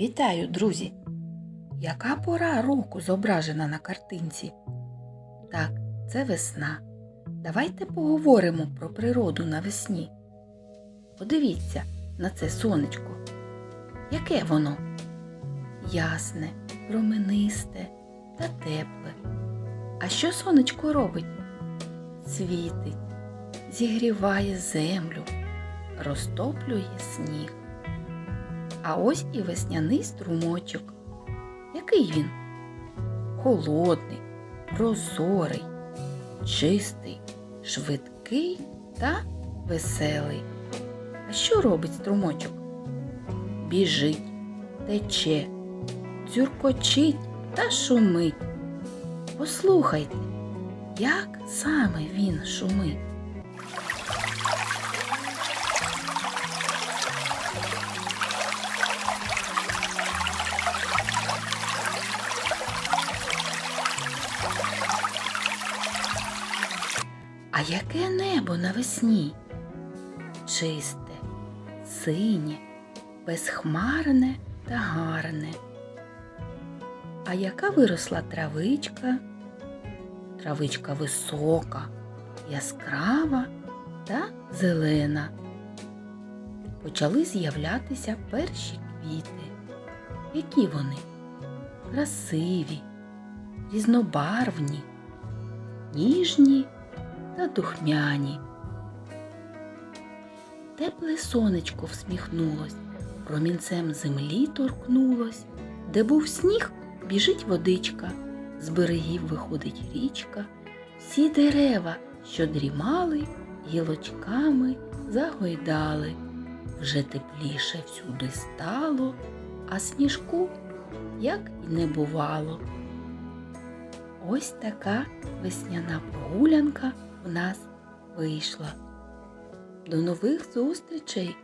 Вітаю, друзі! Яка пора року зображена на картинці? Так, це весна. Давайте поговоримо про природу навесні. Подивіться на це сонечко. Яке воно? Ясне, променисте та тепле. А що сонечко робить? Світить, зігріває землю, розтоплює сніг. А ось і весняний струмочок. Який він? Холодний, прозорий, чистий, швидкий та веселий. А що робить струмочок? Біжить, тече, дзюркочить та шумить. Послухайте, як саме він шумить. А яке небо навесні? Чисте, синє, безхмарне та гарне. А яка виросла травичка? Травичка висока, яскрава та зелена. Почали з'являтися перші квіти. Які вони? Красиві, різнобарвні, ніжні та духмяні. Тепле сонечко всміхнулось, промінцем землі торкнулось, де був сніг, біжить водичка, з берегів виходить річка, всі дерева, що дрімали, гілочками загойдали. Вже тепліше всюди стало, а сніжку як і не бувало. Ось така весняна прогулянка в нас вийшла. До нових зустрічей!